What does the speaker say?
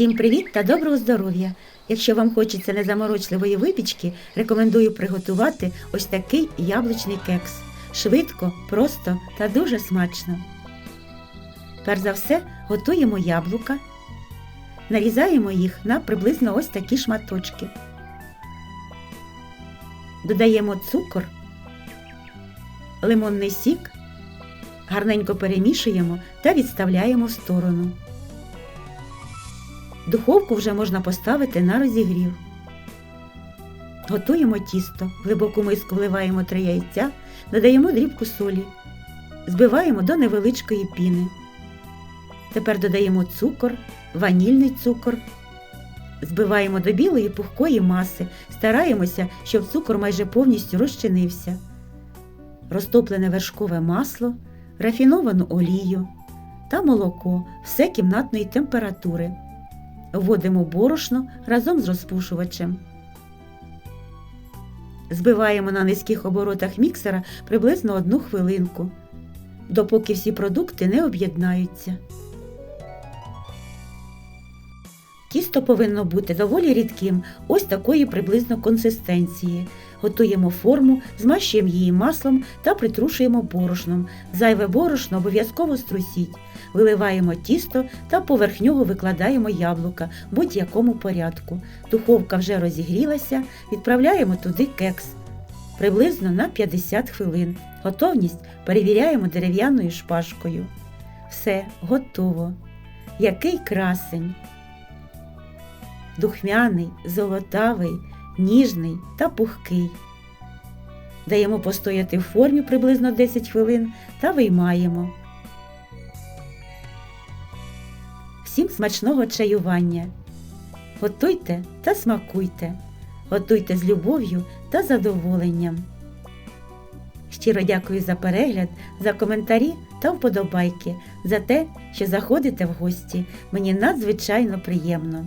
Всім привіт та доброго здоров'я! Якщо вам хочеться незаморочливої випічки, рекомендую приготувати ось такий яблучний кекс. Швидко, просто та дуже смачно. Перш за все готуємо яблука, нарізаємо їх на приблизно ось такі шматочки. Додаємо цукор, лимонний сік, гарненько перемішуємо та відставляємо в сторону. Духовку вже можна поставити на розігрів. Готуємо тісто. В глибоку миску вливаємо три яйця, додаємо дрібку солі, збиваємо до невеличкої піни. Тепер додаємо цукор, ванільний цукор. Збиваємо до білої пухкої маси, стараємося, щоб цукор майже повністю розчинився. Розтоплене вершкове масло, рафіновану олію та молоко все кімнатної температури. Вводимо борошно разом з розпушувачем. Збиваємо на низьких оборотах міксера приблизно одну хвилинку, допоки всі продукти не об'єднаються. Тісто повинно бути доволі рідким, ось такої приблизно консистенції. Готуємо форму, змащуємо її маслом та притрушуємо борошном. Зайве борошно обов'язково струсіть. Виливаємо тісто та поверх нього викладаємо яблука в будь-якому порядку. Духовка вже розігрілася, відправляємо туди кекс приблизно на 50 хвилин. Готовність перевіряємо дерев'яною шпажкою. Все, готово. Який красень! Духмяний, золотавий, ніжний та пухкий. Даємо постояти в формі приблизно 10 хвилин та виймаємо. Всім смачного чаювання. Готуйте та смакуйте. Готуйте з любов'ю та задоволенням. Щиро дякую за перегляд, за коментарі та вподобайки, за те, що заходите в гості. Мені надзвичайно приємно.